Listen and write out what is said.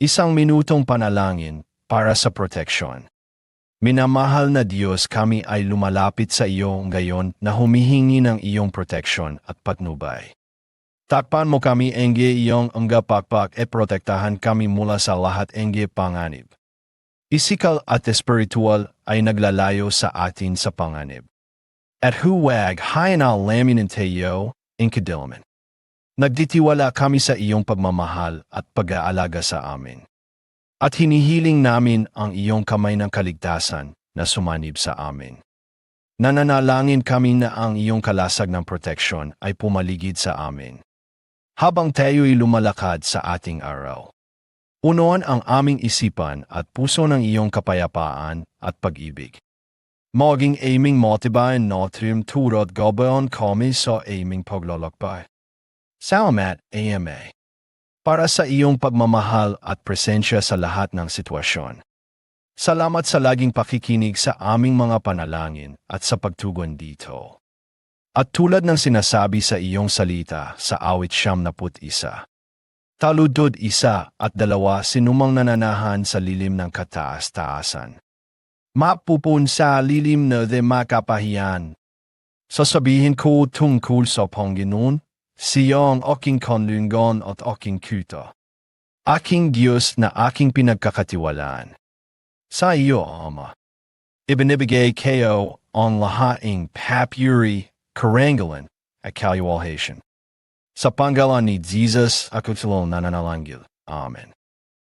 Isang minutong panalangin para sa proteksyon. Minamahal na Diyos kami ay lumalapit sa iyo ngayon na humihingi ng iyong proteksyon at patnubay. Takpan mo kami enge iyong pakpak e protektahan kami mula sa lahat enge panganib. Isikal at espiritual ay naglalayo sa atin sa panganib. At huwag hayanal lamin ng teyo, inkadilaman. Nagtitiwala kami sa iyong pagmamahal at pag-aalaga sa amin. At hinihiling namin ang iyong kamay ng kaligtasan na sumanib sa amin. Nananalangin kami na ang iyong kalasag ng proteksyon ay pumaligid sa amin. Habang tayo'y lumalakad sa ating araw. Unuan ang aming isipan at puso ng iyong kapayapaan at pag-ibig. Maging aming motibayan notrim turot gabayon kami sa aming paglalakbay. Salamat, AMA. Para sa iyong pagmamahal at presensya sa lahat ng sitwasyon. Salamat sa laging pakikinig sa aming mga panalangin at sa pagtugon dito. At tulad ng sinasabi sa iyong salita sa awit siyam na isa. Taludod isa at dalawa sinumang nananahan sa lilim ng kataas-taasan. Mapupun sa lilim na de makapahiyan. Sasabihin ko tungkol sa Panginoon, siyang aking kanlungan at aking kuta. Aking Diyos na aking pinagkakatiwalaan. Sa iyo, Ama. Ibinibigay kayo ang lahaing papuri, karangalan, at kaluwalhation. Sa panggalan ni Jesus, ako tulong nananalangil. Amen.